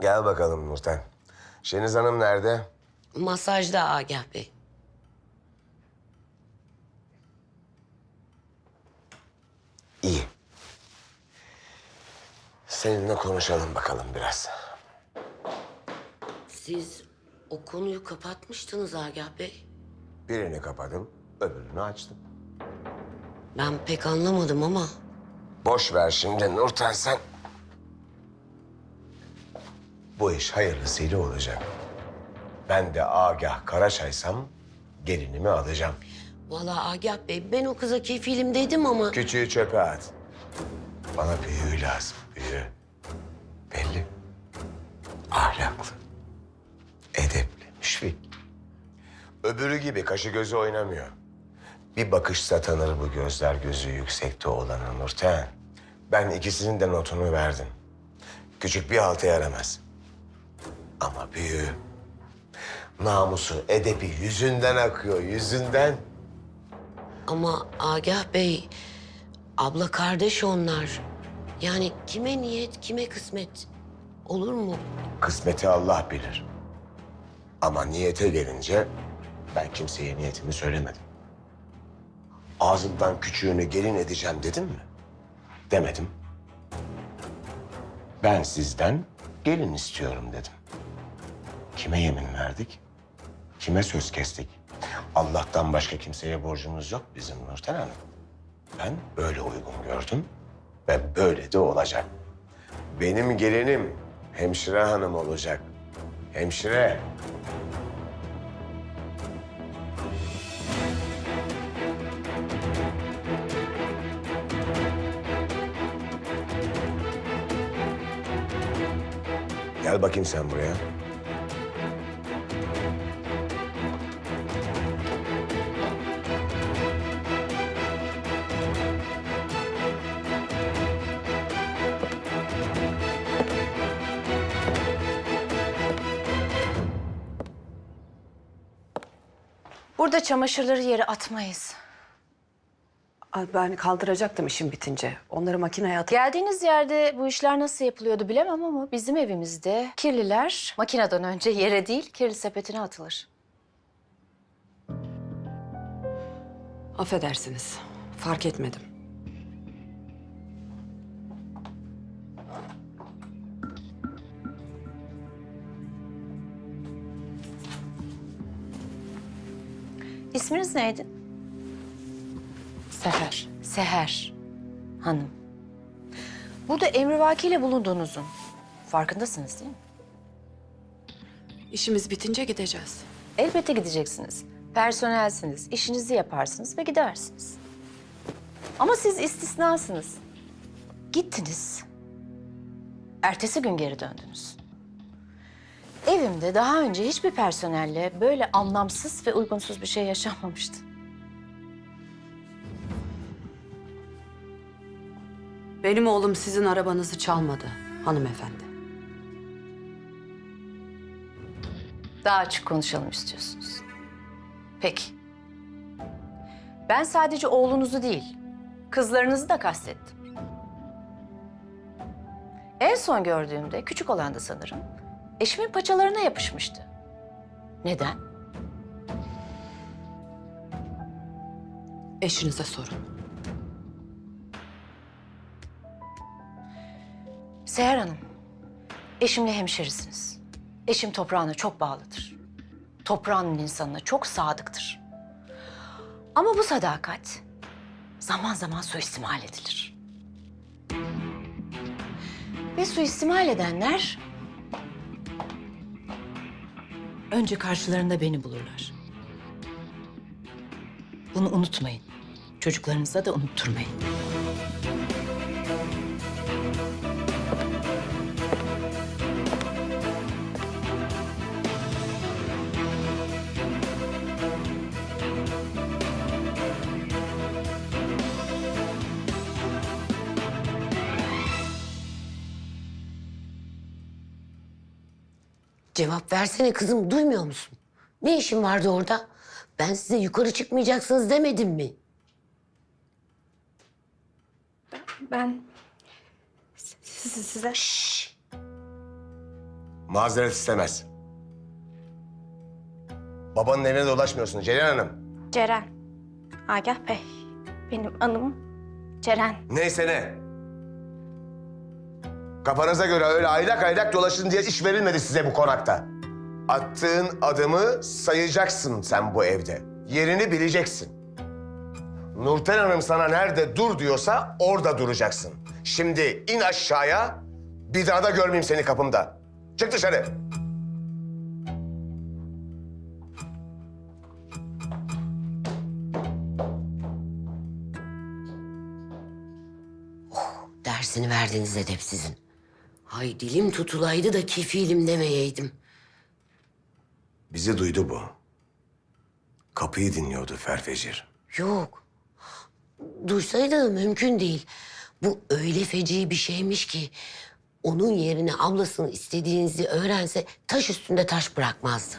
Gel bakalım Nurten. Şeniz Hanım nerede? Masajda Agah Bey. İyi. Seninle konuşalım bakalım biraz. Siz o konuyu kapatmıştınız Agah Bey. Birini kapadım, öbürünü açtım. Ben pek anlamadım ama Boş ver şimdi Nurten sen. Bu iş hayırlısıyla olacak. Ben de Agah Karaçaysam gelinimi alacağım. vallahi Agah Bey ben o kıza kefilim dedim ama Küçüğü çöpe at. Bana büyüğü lazım, büyüğü. Belli. Ahlaklı. Edepli, müşfik. Öbürü gibi kaşı gözü oynamıyor. Bir bakışsa tanır bu gözler gözü yüksekte olanı Nurten. Ben ikisinin de notunu verdim. Küçük bir halta yaramaz. Ama büyüğü... Namusu, edebi yüzünden akıyor, yüzünden. ama Agah Bey abla kardeş onlar. Yani kime niyet kime kısmet olur mu? Kısmeti Allah bilir. Ama niyete gelince ben kimseye niyetimi söylemedim. Ağzımdan küçüğünü gelin edeceğim dedim mi? Demedim. Ben sizden gelin istiyorum dedim. Kime yemin verdik? Kime söz kestik? Allah'tan başka kimseye borcumuz yok bizim Nurten Hanım. Ben böyle uygun gördüm ve böyle de olacak. Benim gelinim hemşire hanım olacak. Hemşire. Gel bakayım sen buraya. Burada çamaşırları yere atmayız. Ay, Ben kaldıracaktım işim bitince. Onları makineye atıp... Geldiğiniz yerde bu işler nasıl yapılıyordu bilemem ama bizim evimizde kirliler makineden önce yere değil kirli sepetine atılır. Affedersiniz. Fark etmedim. İsminiz neydi? Seher. Seher Hanım. Burada emrivakiyle bulunduğunuzun farkındasınız değil mi? İşimiz bitince gideceğiz. Elbette gideceksiniz. Personelsiniz, işinizi yaparsınız ve gidersiniz. Ama siz istisnasınız. Gittiniz. Ertesi gün geri döndünüz. Evimde daha önce hiçbir personelle böyle anlamsız ve uygunsuz bir şey yaşanmamıştı. Benim oğlum sizin arabanızı çalmadı hanımefendi. Daha açık konuşalım istiyorsunuz. Peki. Ben sadece oğlunuzu değil, kızlarınızı da kastettim. En son gördüğümde küçük olan da sanırım eşimin paçalarına yapışmıştı. Neden? Eşinize sorun. Seher Hanım, eşimle hemşerisiniz. Eşim toprağına çok bağlıdır. Toprağının insanına çok sadıktır. Ama bu sadakat zaman zaman suistimal edilir. Ve suistimal edenler önce karşılarında beni bulurlar. Bunu unutmayın. Çocuklarınıza da unutturmayın. Cevap versene kızım duymuyor musun? Ne işin vardı orada? Ben size yukarı çıkmayacaksınız demedim mi? Ben siz- size Şşş! Mazeret istemez. Babanın evine dolaşmıyorsun Ceylan Hanım. Ceren. Agah Bey. Benim anım Ceren. Neyse ne. Kafanıza göre öyle aylak aylak dolaşın diye iş verilmedi size bu konakta. Attığın adımı sayacaksın sen bu evde. Yerini bileceksin. Nurten Hanım sana nerede dur diyorsa orada duracaksın. Şimdi in aşağıya, bir daha da görmeyeyim seni kapımda. Çık dışarı. Dersini verdiniz edepsizin. Hay dilim tutulaydı da kefilim demeyeydim. Bizi duydu bu. Kapıyı dinliyordu Ferfecir. Yok. Duysaydı mümkün değil. Bu öyle feci bir şeymiş ki... ...onun yerine ablasını istediğinizi öğrense taş üstünde taş bırakmazdı.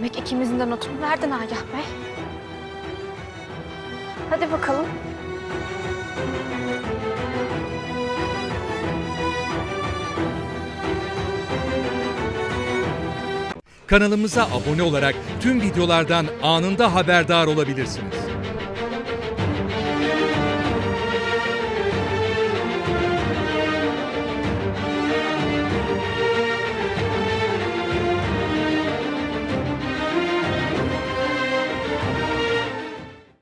Demek ikimizin de notunu verdin Agah Bey. Hadi bakalım. Kanalımıza abone olarak tüm videolardan anında haberdar olabilirsiniz.